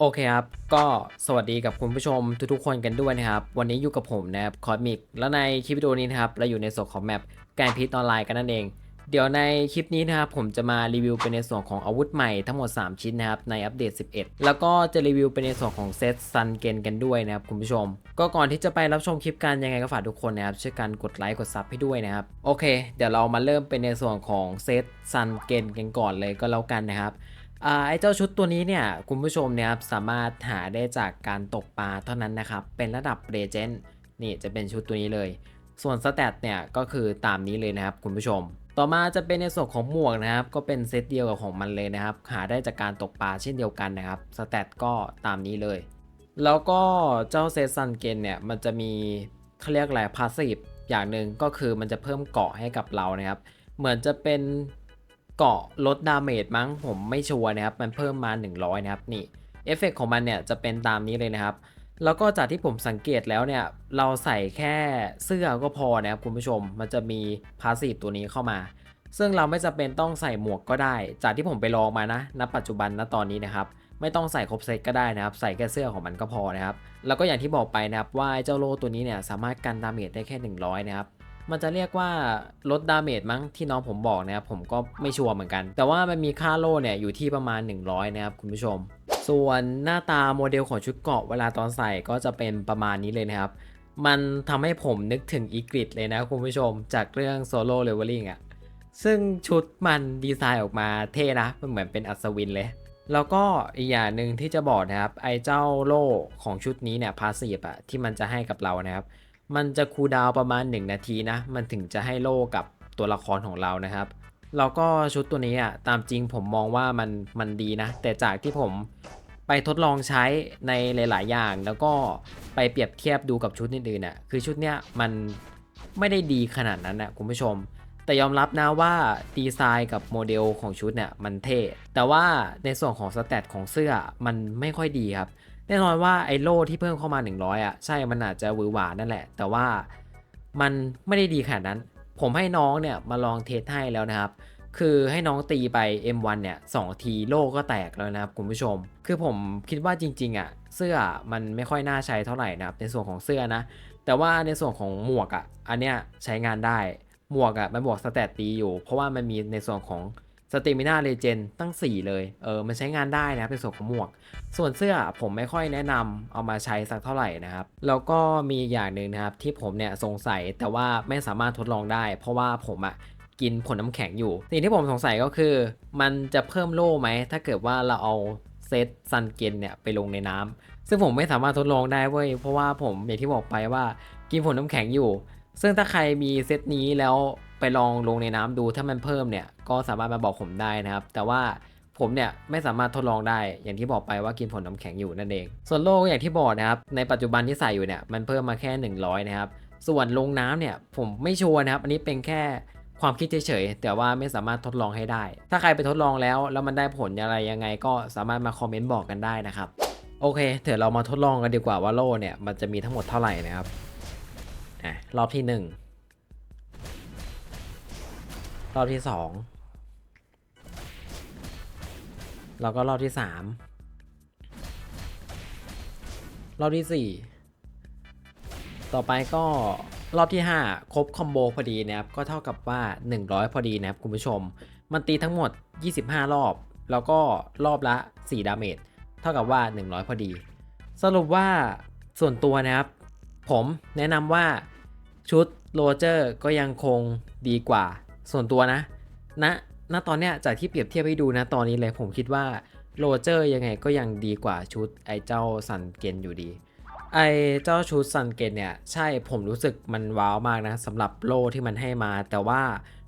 โอเคครับ ก็สวัสดีกับคุณผู้ชมทุกๆคนกันด้วยนะครับ วันนี้อยู่กับผมนะครับคอสมิก แล้วในคลิปวิดีโอนี้นะครับ เราอยู่ในส่วนของแมปแกนพิษออนไลน์กันนั่นเอง เดี๋ยวในคลิปนี้นะครับ ผมจะมารีวิวเป็นในส่วนของอาวุธใหม่ทั้งหมด 3 ชิ้นนะครับ ในอัปเดต 11 แล้วก็จะรีวิวเป็นในส่วนของเซตซันเกนกันด้วยนะครับคุณผู้ชม ก็ก่อนที่จะไปรับชมคลิปกันยังไงก็ฝากทุกคนนะครับช่วยกันกดไลค์กดซับให้ด้วยนะครับโอเค เดี๋ยวเรามาเริ่มเป็นในส่วนของเซตซันเกนกันก่อนเลยก็แล้วกันนะครับ ไอ้เจ้าชุดตัวนี้เนี่ยคุณผู้ชมเนี่ยครับสามารถหาได้จากการตกปลาเท่านั้นนะครับ เป็นระดับเรเจนต์นี่จะเป็นชุดตัวนี้เลย ส่วนสแตทเนี่ยก็คือตามนี้เลยนะครับคุณผู้ชม ต่อมาจะเป็นในส่วนของหมวกนะครับ ก็เป็นเซตเดียวกับของมันเลยนะครับ หาได้จากการตกปลาเช่นเดียวกันนะครับสแตทก็ตามนี้เลย แล้วก็เจ้าเซซันเกนเนี่ยมันจะมีเขาเรียกอะไรพาสซีฟอย่างหนึ่งก็คือมันจะเพิ่มเกาะให้กับเรานะครับ เหมือนจะเป็น เกาะลดดาเมจมั้งผมไม่ชัวร์นะครับ มันเพิ่มมา 100 นะครับนี่เอฟเฟกของมันเนี่ยจะเป็นตามนี้เลยนะครับ แล้วก็จากที่ผมสังเกตแล้วเนี่ย เราใส่แค่เสื้อก็พอนะครับคุณผู้ชมมันจะมีพาสซีฟตัวนี้เข้ามา ซึ่งเราไม่จำเป็นต้องใส่หมวกก็ได้ จากที่ผมไปลองมานะณปัจจุบันณตอนนี้นะครับไม่ต้องใส่ครบเซตก็ได้นะครับ ใส่แค่เสื้อของมันก็พอนะครับ แล้วก็อย่างที่บอกไปนะครับว่าเจ้าโลตัวนี้เนี่ยสามารถกันดาเมจได้แค่ 100 นะครับ มันจะเรียกว่าลดดาเมจมั้งที่น้องผมบอกนะครับผมก็ไม่ชัวร์เหมือนกัน แต่ว่ามันมีค่าโล่เนี่ยอยู่ที่ประมาณ 100 นะครับคุณผู้ชม ส่วนหน้าตาโมเดลของชุดเกาะเวลาตอนใส่ก็จะเป็นประมาณนี้เลยนะครับ มันทำให้ผมนึกถึงอีกริดเลยนะคุณผู้ชม จากเรื่องโซโล่เลเวลลิ่งอะซึ่งชุดมันดีไซน์ออกมาเท่นะมันเหมือนเป็นอัศวินเลยแล้วก็อีกอย่างหนึ่งที่จะบอกนะครับไอ้เจ้าโล่ของชุดนี้เนี่ยพาสซีฟอะที่มันจะให้กับเรานะครับ มันจะคูลดาวประมาณ 1 นาทีนะ มันถึงจะให้โล่กับตัวละครของเรานะครับ แล้วก็ชุดตัวนี้อะตามจริงผมมองว่ามันมันดีนะ แต่จากที่ผมไปทดลองใช้ในหลาย ๆ อย่าง แล้วก็ไปเปรียบเทียบดูกับชุดอื่นๆน่ะคือชุดเนี้ยมันไม่ได้ดีขนาดนั้นนะคุณผู้ชม แต่ยอมรับนะว่าดีไซน์กับโมเดลของชุดเนี่ยมันเท่ แต่ว่าในส่วนของสแตทของเสื้อมันไม่ค่อยดีครับ แน่นอนว่าไอ้โล่ที่เพิ่มเข้ามา 100 อะ ใช่มันอาจจะหวือหวานั่นแหละ แต่ว่ามันไม่ได้ดีขนาดนั้น ผมให้น้องเนี่ยมาลองเทสให้แล้วนะครับ คือให้น้องตีไป M1 เนี่ยสองทีโล่ก็แตกแล้วนะครับคุณผู้ชม คือผมคิดว่าจริง ๆอะเสื้อมันไม่ค่อยน่าใช้เท่าไหร่นะครับในส่วนของเสื้อนะ แต่ว่าในส่วนของหมวกอะอันเนี้ยใช้งานได้หมวกอะมันบวกสแตตตีอยู่ เพราะว่ามันมีในส่วนของ สเตมิน่าเลเจนตั้ง 4 เลย เออ มันใช้งานได้นะครับในส่วนของหมวก ส่วนเสื้อผมไม่ค่อยแนะนำเอามาใช้สักเท่าไหร่นะครับ แล้วก็มีอย่างหนึ่งนะครับ ที่ผมเนี่ยสงสัยแต่ว่าไม่สามารถทดลองได้ เพราะว่าผมอะกินผลน้ำแข็งอยู่ สิ่งที่ผมสงสัยก็คือ มันจะเพิ่มโล่ไหม ถ้าเกิดว่าเราเอาเซตซันเกนเนี่ยไปลงในน้ำซึ่งผมไม่สามารถทดลองได้เว้ย เพราะว่าผมอย่างที่บอกไปว่ากินผลน้ำแข็งอยู่ ซึ่งถ้าใครมีเซตนี้แล้ว ไปลองลงในน้ำดูถ้ามันเพิ่มเนี่ยก็สามารถมาบอกผมได้นะครับ แต่ว่าผมเนี่ยไม่สามารถทดลองได้อย่างที่บอกไปว่ากินผลน้ำแข็งอยู่นั่นเอง ส่วนโล่อย่างที่บอกนะครับในปัจจุบันที่ใส่อยู่เนี่ยมันเพิ่มมาแค่ 100 นะครับ ส่วนลงน้ำเนี่ยผมไม่ชัวร์นะครับ อันนี้เป็นแค่ความคิดเฉยๆ แต่ว่าไม่สามารถทดลองให้ได้ ถ้าใครไปทดลองแล้ว แล้วมันได้ผลอะไรยังไงก็สามารถมาคอมเมนต์บอกกันได้นะครับ โอเค เดี๋ยวเรามาทดลองกันดีกว่าว่าโล่เนี่ยมันจะมีทั้งหมดเท่าไหร่นะครับอะรอบที่หนึ่ง รอบที่สองแล้วก็รอบที่สามรอบที่สี่ต่อไปก็รอบที่ห้าครบคอมโบพอดีนะครับ ก็เท่ากับว่า 100 พอดีนะครับคุณผู้ชม มันตีทั้งหมด 25 รอบ แล้วก็รอบละ 4 ดาเมจ เท่ากับว่า 100 พอดี สรุปว่าส่วนตัวนะครับ ผมแนะนำว่าชุดโรเจอร์ก็ยังคงดีกว่า ส่วนตัวนะณณตอนเนี้ยจากที่เปรียบเทียบให้ดูนะตอนนี้เลยผมคิดว่าโรเจอร์ยังไงก็ยังดีกว่าชุดไอ้เจ้าซันเกนอยู่ดี ไอ้เจ้าชุดซันเกนเนี่ยใช่ผมรู้สึกมันว้าวมากนะสำหรับโล่ที่มันให้มา แต่ว่า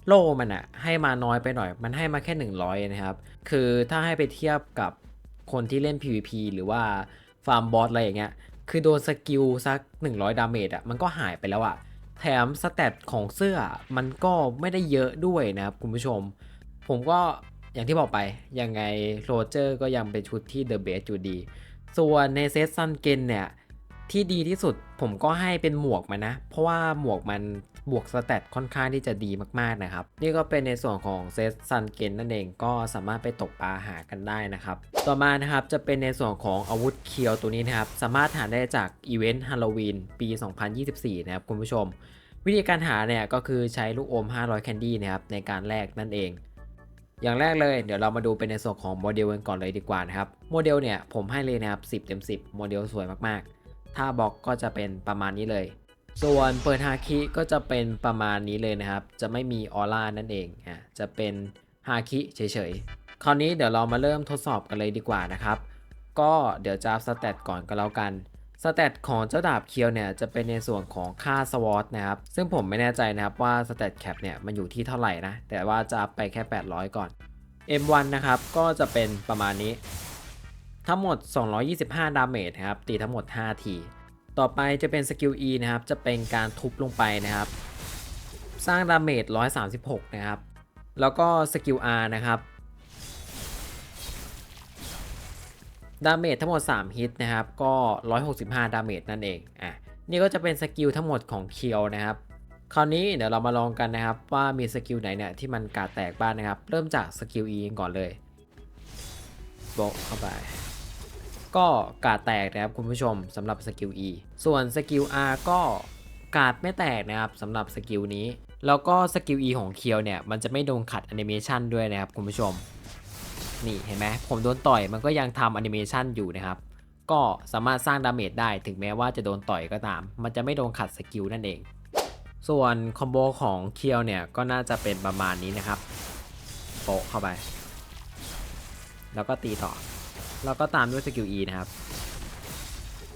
โล่มันอะให้มาน้อยไปหน่อย มันให้มาแค่ 100 นะครับ คือถ้าให้ไปเทียบกับคนที่เล่น PVP หรือว่าฟาร์มบอสอะไรอย่างเงี้ยคือโดนสกิลสัก 100 ดาเมจอะมันก็หายไปแล้วอะ แถมสเตตของเสื้อมันก็ไม่ได้เยอะด้วยนะครับคุณผู้ชม ผมก็อย่างที่บอกไป ยังไงโรเจอร์ก็ยังเป็นชุดที่เดอะเบสอยู่ดี ส่วนในเซตซันเกนเนี่ย ที่ดีที่สุดผมก็ให้เป็นหมวกมันนะ เพราะว่าหมวกมันบวกสเตตค่อนข้างที่จะดีมากๆนะครับ นี่ก็เป็นในส่วนของเซตซันเกนนั่นเองก็สามารถไปตกปลาหากันได้นะครับ ต่อมานะครับจะเป็นในส่วนของอาวุธเคียวตัวนี้นะครับ สามารถหาได้จากอีเวนต์ฮาโลวีนปี 2024 นะครับคุณผู้ชม วิธีการหาเนี่ยก็คือใช้ลูกอม 500 แคนดี้นะครับในการแลกนั่นเองอย่างแรกเลยเดี๋ยวเรามาดูเป็นในส่วนของโมเดลกันก่อนเลยดีกว่านะครับโมเดลเนี่ยผมให้เลยนะครับ 10 เต็ม 10 โมเดลสวยมากๆ ถ้าบล็อกก็จะเป็นประมาณนี้เลย ส่วนเปิดฮาคิก็จะเป็นประมาณนี้เลยนะครับ จะไม่มีออร่านั่นเองอะจะเป็นฮาคิเฉยๆ คราวนี้เดี๋ยวเรามาเริ่มทดสอบกันเลยดีกว่านะครับ ก็เดี๋ยวจะสแตทก่อนก็แล้วกันสเตตของเจ้าดาบเคียวเนี่ยจะเป็นในส่วนของค่าสวอตนะครับ ซึ่งผมไม่แน่ใจนะครับว่าสเตตแคปเนี่ยมันอยู่ที่เท่าไหร่นะ แต่ว่าจะไปแค่ 800 ก่อน M1 นะครับก็จะเป็นประมาณนี้ ทั้งหมด 225 ดาเมจครับ ตีทั้งหมด 5 ที ต่อไปจะเป็นสกิล E นะครับ จะเป็นการทุบลงไปนะครับ สร้างดาเมจ 136 นะครับ แล้วก็สกิล R นะครับ ดาเมจทั้งหมด 3 ฮิตนะครับ ก็ 165 ดาเมจนั่นเอง อะ นี่ก็จะเป็นสกิลทั้งหมดของเคียวนะครับ คราวนี้เดี๋ยวเรามาลองกันนะครับ ว่ามีสกิลไหนเนี่ยที่มันกาแตกบ้างนะครับ เริ่มจากสกิล E ก่อนเลยโบะเข้าไป ก็กาดแตกนะครับคุณผู้ชมสำหรับสกิล E ส่วนสกิล R ก็กาดไม่แตกนะครับสำหรับสกิลนี้ แล้วก็สกิล E ของเคียวเนี่ยมันจะไม่โดนขัดแอนิเมชันด้วยนะครับคุณผู้ชม นี่เห็นไหมผมโดนต่อยมันก็ยังทำแอนิเมชันอยู่นะครับก็สามารถสร้างดาเมจได้ถึงแม้ว่าจะโดนต่อยก็ตาม มันจะไม่โดนขัดสกิลนั่นเอง ส่วนคอมโบของเคียวเนี่ยก็น่าจะเป็นประมาณนี้นะครับโปะเข้าไป แล้วก็ตีต่อ แล้วก็ตามด้วยสกิล E นะครับ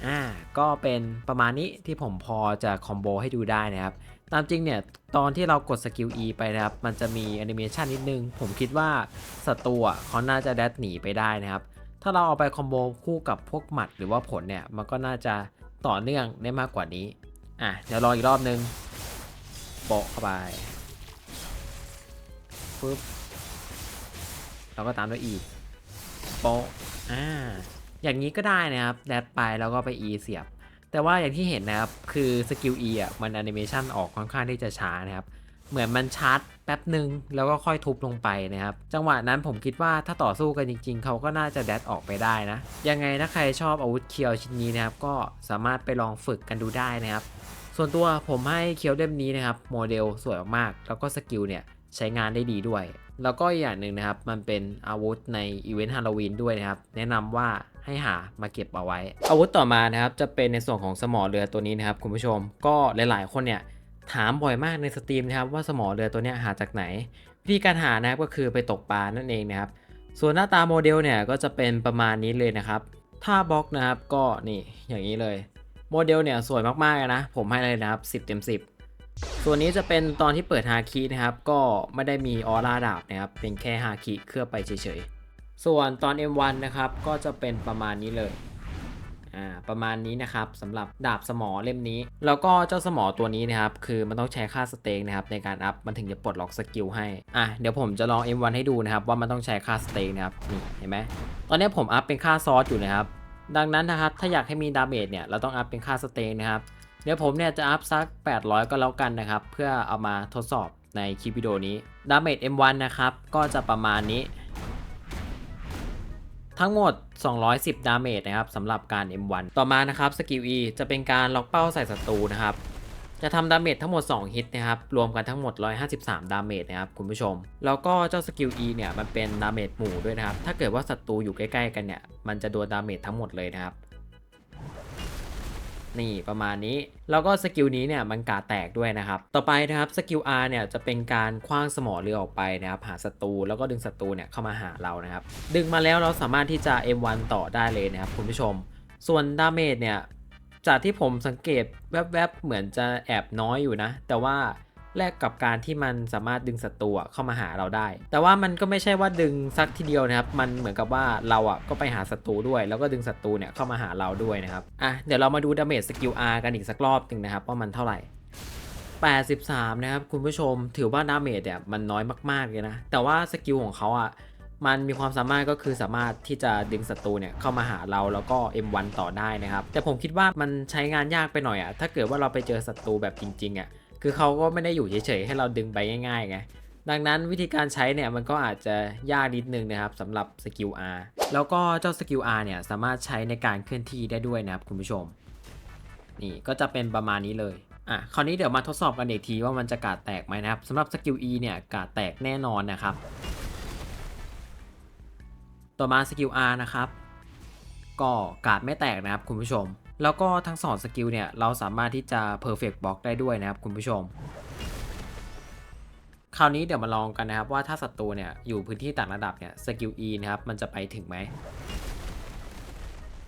อ่า ก็เป็นประมาณนี้ที่ผมพอจะคอมโบให้ดูได้นะครับ ตามจริงเนี่ยตอนที่เรากดสกิล E ไปนะครับ มันจะมีแอนิเมชันนิดนึง ผมคิดว่าศัตรูเขาน่าจะแดดหนีไปได้นะครับ ถ้าเราเอาไปคอมโบคู่กับพวกหมัดหรือว่าผลเนี่ย มันก็น่าจะต่อเนื่องได้มากกว่านี้ อะ เดี๋ยวรออีกรอบนึงโปะเข้าไปปึ๊บแล้วก็ตามด้วย E โปะ อ่าอย่างนี้ก็ได้นะครับแดดไปแล้วก็ไป E เสียบ แต่ว่าอย่างที่เห็นนะครับคือสกิล E อะมันแอนิเมชันออกค่อนข้างที่จะช้านะครับเหมือนมันชาร์จแป๊บหนึ่งแล้วก็ค่อยทุบลงไปนะครับ จังหวะนั้นผมคิดว่าถ้าต่อสู้กันจริง ๆ เขาก็น่าจะแดดออกไปได้นะ ยังไงถ้าใครชอบอาวุธเคียวชิ้นนี้นะครับ ก็สามารถไปลองฝึกกันดูได้นะครับ ส่วนตัวผมให้เคียวเล่มนี้นะครับ โมเดลสวยมากๆแล้วก็สกิลเนี่ยใช้งานได้ดีด้วย แล้วก็อีกอย่างหนึ่งนะครับ มันเป็นอาวุธในอีเวนต์ฮาโลวีนด้วยนะครับ แนะนำว่าให้หามาเก็บเอาไว้ อาวุธต่อมานะครับ จะเป็นในส่วนของสมอเรือตัวนี้นะครับ คุณผู้ชม ก็หลาย ๆ คนเนี่ยถามบ่อยมากในสตรีมนะครับว่าสมอเรือตัวนี้หาจากไหน วิธีการหานะครับก็คือไปตกปลานั่นเองนะครับ ส่วนหน้าตาโมเดลเนี่ยก็จะเป็นประมาณนี้เลยนะครับถ้าบล็อกนะครับก็นี่อย่างนี้เลย โมเดลเนี่ยสวยมากๆนะผมให้เลยนะครับ 10 เต็ม 10 ส่วนนี้จะเป็นตอนที่เปิดฮาคินะครับ ก็ไม่ได้มีออร่าดาบนะครับ เป็นแค่ฮาคิเคลือบไปเฉยๆ ส่วนตอน M1 นะครับ ก็จะเป็นประมาณนี้เลย อ่า ประมาณนี้นะครับสำหรับดาบสมอเล่มนี้ แล้วก็เจ้าสมอตัวนี้นะครับ คือมันต้องใช้ค่าสเต็กนะครับ ในการอัพ มันถึงจะปลดล็อกสกิลให้ อะ เดี๋ยวผมจะลอง M1 ให้ดูนะครับ ว่ามันต้องใช้ค่าสเต็กนะครับ นี่เห็นไหม ตอนนี้ผมอัพเป็นค่าซอสอยู่นะครับ ดังนั้นนะครับ ถ้าอยากให้มีดาเมจเนี่ย เราต้องอัพเป็นค่าสเต็กนะครับ เดี๋ยวผมเนี่ยจะอัพสัก 800 ก็แล้วกันนะครับ เพื่อเอามาทดสอบในคลิปวิดีโอนี้ดาเมจ M1 นะครับ ก็จะประมาณนี้ ทั้งหมด 210 ดาเมจนะครับสำหรับการ M1 ต่อมานะครับสกิล E จะเป็นการล็อกเป้าใส่ศัตรูนะครับ จะทำดาเมจทั้งหมด 2 ฮิตนะครับ รวมกันทั้งหมด 153 ดาเมจนะครับคุณผู้ชม แล้วก็เจ้าสกิล E เนี่ยมันเป็นดาเมจหมู่ด้วยนะครับ ถ้าเกิดว่าศัตรูอยู่ใกล้ๆกันเนี่ย มันจะโดนดาเมจทั้งหมดเลยนะครับ นี่ประมาณนี้ แล้วก็สกิลนี้เนี่ยมันกาแตกด้วยนะครับ ต่อไปนะครับสกิล R เนี่ยจะเป็นการคว้างสมอเรือออกไปนะครับหาศัตรูแล้วก็ดึงศัตรูเนี่ยเข้ามาหาเรานะครับ ดึงมาแล้วเราสามารถที่จะ M1 ต่อได้เลยนะครับคุณผู้ชม ส่วนดาเมจเนี่ยจากที่ผมสังเกตแวบๆเหมือนจะแอบน้อยอยู่นะ แต่ว่า แลกกับการที่มันสามารถดึงศัตรูเข้ามาหาเราได้ แต่ว่ามันก็ไม่ใช่ว่าดึงซักทีเดียวนะครับ มันเหมือนกับว่าเราอะก็ไปหาศัตรูด้วย แล้วก็ดึงศัตรูเนี่ยเข้ามาหาเราด้วยนะครับ อะ เดี๋ยวเรามาดูดาเมจสกิล R กันอีกสักรอบหนึ่งนะครับว่ามันเท่าไหร่83 นะครับ คุณผู้ชมถือว่าดาเมจเนี่ยมันน้อยมากๆเลยนะ แต่ว่าสกิลของเขาอะมันมีความสามารถก็คือสามารถที่จะดึงศัตรูเนี่ยเข้ามาหาเราแล้วก็ M1 ต่อได้นะครับ แต่ผมคิดว่ามันใช้งานยากไปหน่อยอะถ้าเกิดว่าเราไปเจอศัตรูแบบจริงๆอะ คือเขาก็ไม่ได้อยู่เฉยๆให้เราดึงไปง่ายๆไงดังนั้นวิธีการใช้เนี่ยมันก็อาจจะยากนิดนึงนะครับสำหรับสกิล R แล้วก็เจ้าสกิล R เนี่ยสามารถใช้ในการเคลื่อนที่ได้ด้วยนะครับคุณผู้ชม นี่ก็จะเป็นประมาณนี้เลยอะคราวนี้เดี๋ยวมาทดสอบกันอีกทีว่ามันจะกาดแตกไหมนะครับสำหรับสกิล E เนี่ยกาดแตกแน่นอนนะครับ ต่อมาสกิล R นะครับ ก็กาดไม่แตกนะครับคุณผู้ชม แล้วก็ทั้งสองสกิลเนี่ยเราสามารถที่จะ perfect block ได้ด้วยนะครับคุณผู้ชม คราวนี้เดี๋ยวมาลองกันนะครับว่าถ้าศัตรูเนี่ยอยู่พื้นที่ต่างระดับเนี่ยสกิล E นะครับมันจะไปถึงไหม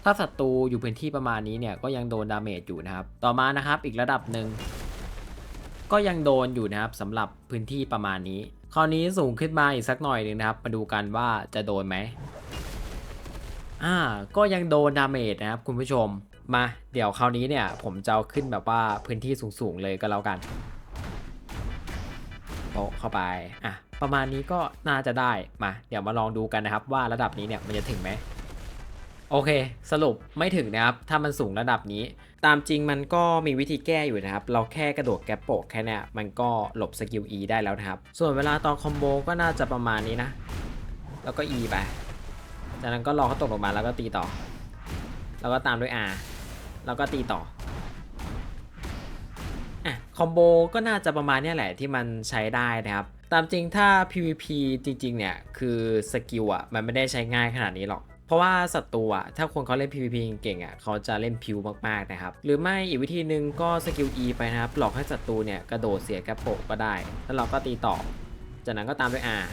ถ้าศัตรูอยู่พื้นที่ประมาณนี้เนี่ยก็ยังโดนดาเมจอยู่นะครับ ต่อมานะครับอีกระดับหนึ่งก็ยังโดนอยู่นะครับสำหรับพื้นที่ประมาณนี้ คราวนี้สูงขึ้นมาอีกสักหน่อยหนึ่งนะครับ มาดูกันว่าจะโดนไหมอ่าก็ยังโดนดาเมจนะครับคุณผู้ชม มาเดี๋ยวคราวนี้เนี่ยผมจะเอาขึ้นแบบว่าพื้นที่สูงๆเลยก็แล้วกันโปะเข้าไปอะประมาณนี้ก็น่าจะได้มา เดี๋ยวมาลองดูกันนะครับ ว่าระดับนี้เนี่ยมันจะถึงไหมโอเค สรุปไม่ถึงนะครับ ถ้ามันสูงระดับนี้ ตามจริงมันก็มีวิธีแก้อยู่นะครับ เราแค่กระโดดแกปโปแค่นี้มันก็หลบสกิล E ได้แล้วนะครับ ส่วนเวลาตอนคอมโบก็น่าจะประมาณนี้นะ แล้วก็ E ไป จากนั้นก็รอเขาตกลงมาแล้วก็ตีต่อ แล้วก็ตามด้วย R แล้วก็ตีต่ออะคอมโบก็น่าจะประมาณนี้แหละที่มันใช้ได้นะครับ ตามจริงถ้า PVP จริง ๆ เนี่ย คือสกิลอะมันไม่ได้ใช้ง่ายขนาดนี้หรอกเพราะว่าศัตรูอะถ้าคนเขาเล่น PVP เก่งๆอะเขาจะเล่นพิวมากๆนะครับหรือไม่อีกวิธีหนึ่งก็สกิล E ไปนะครับหลอกให้ศัตรูเนี่ยกระโดดเสียกระโปะก็ได้ แล้วเราก็ตีต่อ จากนั้นก็ตามด้วย R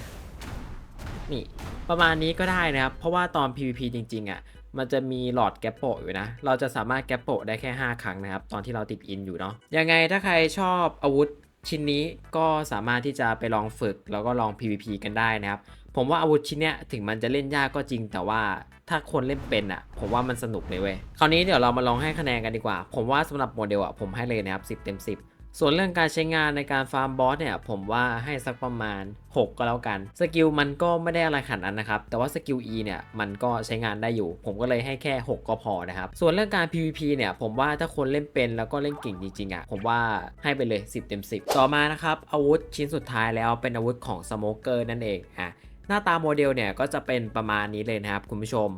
นี่ประมาณนี้ก็ได้นะครับ เพราะว่าตอน PVP จริงๆอะ มันจะมีหลอดแกปโปะอยู่นะ เราจะสามารถแกปโปะได้แค่ 5 ครั้งนะครับ ตอนที่เราติดอินอยู่เนาะ ยังไงถ้าใครชอบอาวุธชิ้นนี้ก็สามารถที่จะไปลองฝึกแล้วก็ลอง PVP กันได้นะครับ ผมว่าอาวุธชิ้นเนี้ยถึงมันจะเล่นยากก็จริง แต่ว่าถ้าคนเล่นเป็นอะ ผมว่ามันสนุกเลยเว้ย คราวนี้เดี๋ยวเรามาลองให้คะแนนกันดีกว่า ผมว่าสำหรับโมเดลอะผมให้เลยนะครับ10 เต็ม 10 ส่วนเรื่องการใช้งานในการฟาร์มบอสเนี่ยผมว่าให้สักประมาณ 6 ก็แล้วกัน สกิลมันก็ไม่ได้อะไรขนาดนั้นนะครับ แต่ว่าสกิล E เนี่ยมันก็ใช้งานได้อยู่ ผมก็เลยให้แค่ 6 ก็พอนะครับ ส่วนเรื่องการ PVP เนี่ยผมว่าถ้าคนเล่นเป็นแล้วก็เล่นเก่งจริงๆอะผมว่าให้ไปเลย 10 เต็ม 10 ต่อมานะครับอาวุธชิ้นสุดท้ายแล้วเป็นอาวุธของสโมเกอร์นั่นเองอะหน้าตาโมเดลเนี่ยก็จะเป็นประมาณนี้เลยนะครับคุณผู้ชม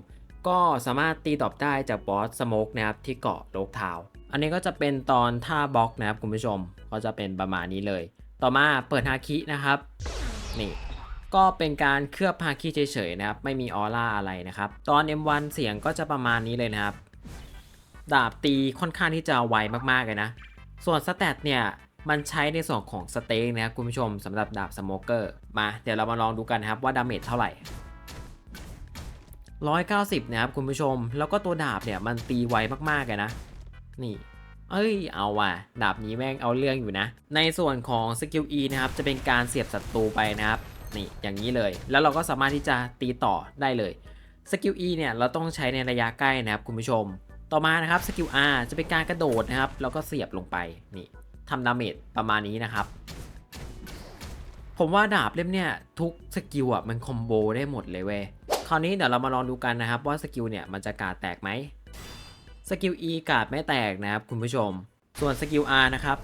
ก็สามารถตีตอบได้จากบอสสโมกนะครับที่เกาะโลกทาว อันนี้ก็จะเป็นตอนท่าบล็อกนะครับคุณผู้ชม ก็จะเป็นประมาณนี้เลย ต่อมาเปิดฮาคินะครับ นี่ก็เป็นการเคลือบฮาคิเฉยๆนะครับ ไม่มีออร่าอะไรนะครับ ตอน M1 เสียงก็จะประมาณนี้เลยนะครับ ดาบตีค่อนข้างที่จะไวมากๆเลยนะ ส่วนสเตตเนี่ยมันใช้ในส่วนของสเต็กนะครับคุณผู้ชมสำหรับดาบสโมเกอร์มาเดี๋ยวเรามาลองดูกันนครับว่าดาเมจเท่าไหร่ 190 นะครับคุณผู้ชม แล้วก็ตัวดาบเนี่ยมันตีไวมากๆเลยนะ นี่เอ้ย เอาว่ะ ดาบนี้แม่งเอาเรื่องอยู่นะ ในส่วนของสกิล E นะครับ จะเป็นการเสียบศัตรูไปนะครับ นี่ อย่างนี้เลย แล้วเราก็สามารถที่จะตีต่อได้เลย สกิล E เนี่ย เราต้องใช้ในระยะใกล้นะครับคุณผู้ชม ต่อมานะครับสกิล R จะเป็นการกระโดดนะครับ แล้วก็เสียบลงไป นี่ทำดาเมจประมาณนี้นะครับ ผมว่าดาบเล่มเนี่ยทุกสกิลอะมันคอมโบได้หมดเลยเว้ย คราวนี้เดี๋ยวเรามาลองดูกันนะครับว่าสกิลเนี่ยมันจะกาดแตกไหม สกิล E กาดไม่แตกนะครับคุณผู้ชม ส่วนสกิล R นะครับ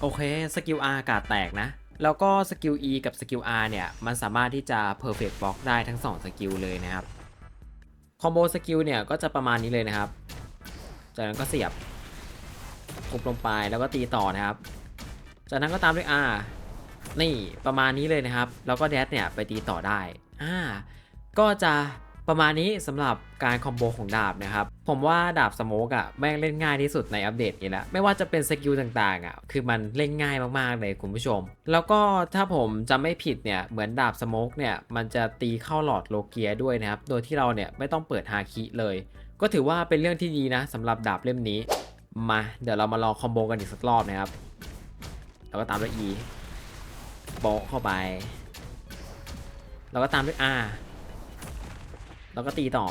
โอเคสกิล R กาดแตกนะ แล้วก็สกิล E กับสกิล R เนี่ย มันสามารถที่จะ perfect block ได้ทั้ง 2 สกิลเลยนะครับ คอมโบสกิลเนี่ยก็จะประมาณนี้เลยนะครับ จากนั้นก็เสียบทุบลงไปแล้วก็ตีต่อนะครับ จากนั้นก็ตามด้วย R นี่ประมาณนี้เลยนะครับ แล้วก็แดดเนี่ยไปตีต่อได้อ่าก็จะ ประมาณนี้สำหรับการคอมโบของดาบนะครับ ผมว่าดาบสโมกอะ่ะแม่งเล่นง่ายที่สุดในอัปเดตนี้แล้ว ไม่ว่าจะเป็นสกิลต่างๆอะ่ะคือมันเล่นง่ายมากๆเลยคุณผู้ชม แล้วก็ถ้าผมจำไม่ผิดเนี่ยเหมือนดาบสโมกเนี่ยมันจะตีเข้าหลอดโลเกียด้วยนะครับ โดยที่เราเนี่ยไม่ต้องเปิดฮาคิเลย ก็ถือว่าเป็นเรื่องที่ดีนะสำหรับดาบเล่มนี้ มาเดี๋ยวเรามาลองคอมโบกันอีกสักรอบนะครับแล้วก็ตามด้วย E โปะเข้าไป แล้วก็ตามด้วย R แล้วก็ตีต่อ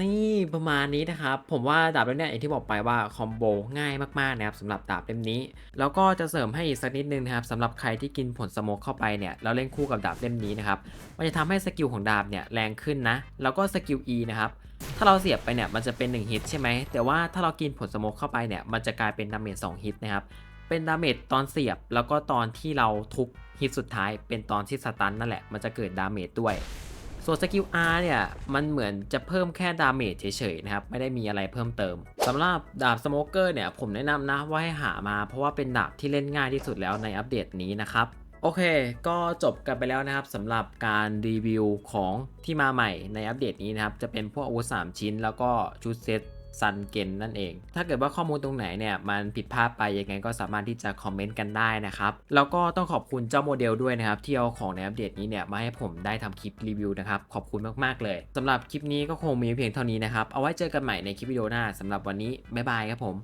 นี่ประมาณนี้นะครับ ผมว่าดาบเล่มนี้อย่างที่บอกไปว่าคอมโบง่ายมากๆนะครับสำหรับดาบเล่มนี้ แล้วก็จะเสริมให้อีกสักนิดนึงนะครับสำหรับใครที่กินผลสโมกเข้าไปเนี่ยแล้วเล่นคู่กับดาบเล่มนี้นะครับมันจะทำให้สกิลของดาบเนี่ยแรงขึ้นนะ แล้วก็สกิล E นะครับถ้าเราเสียบไปเนี่ยมันจะเป็น 1 ฮิตใช่ไหม แต่ว่าถ้าเรากินผลสโมกเข้าไปเนี่ยมันจะกลายเป็นดาเมจ2ฮิตนะครับ เป็นดาเมจตอนเสียบแล้วก็ตอนที่เราทุกฮิตสุดท้ายเป็นตอนที่สตันนั่นแหละ มันจะเกิดดาเมจด้วย ส่วนสกิล R เนี่ย มันเหมือนจะเพิ่มแค่ดาเมจเฉยๆนะครับ ไม่ได้มีอะไรเพิ่มเติมสำหรับดาบสโมเกอร์เนี่ย ผมแนะนำนะว่าให้หามาเพราะว่าเป็นดาบที่เล่นง่ายที่สุดแล้วในอัปเดตนี้นะครับโอเค ก็จบกันไปแล้วนะครับสำหรับการรีวิวของที่มาใหม่ในอัปเดตนี้นะครับ จะเป็นพวกอาวุธ3ชิ้น แล้วก็ชุดเซต ซันเกนนั่นเอง ถ้าเกิดว่าข้อมูลตรงไหนเนี่ยมันผิดพลาดไปยังไงก็สามารถที่จะคอมเมนต์กันได้นะครับ แล้วก็ต้องขอบคุณเจ้าโมเดลด้วยนะครับ ที่เอาของในอัปเดตนี้เนี่ยมาให้ผมได้ทำคลิปรีวิวนะครับ ขอบคุณมากๆเลยสำหรับคลิปนี้ก็คงมีเพียงเท่านี้นะครับ เอาไว้เจอกันใหม่ในคลิปวิดีโอหน้าสำหรับวันนี้บ๊ายบายครับผม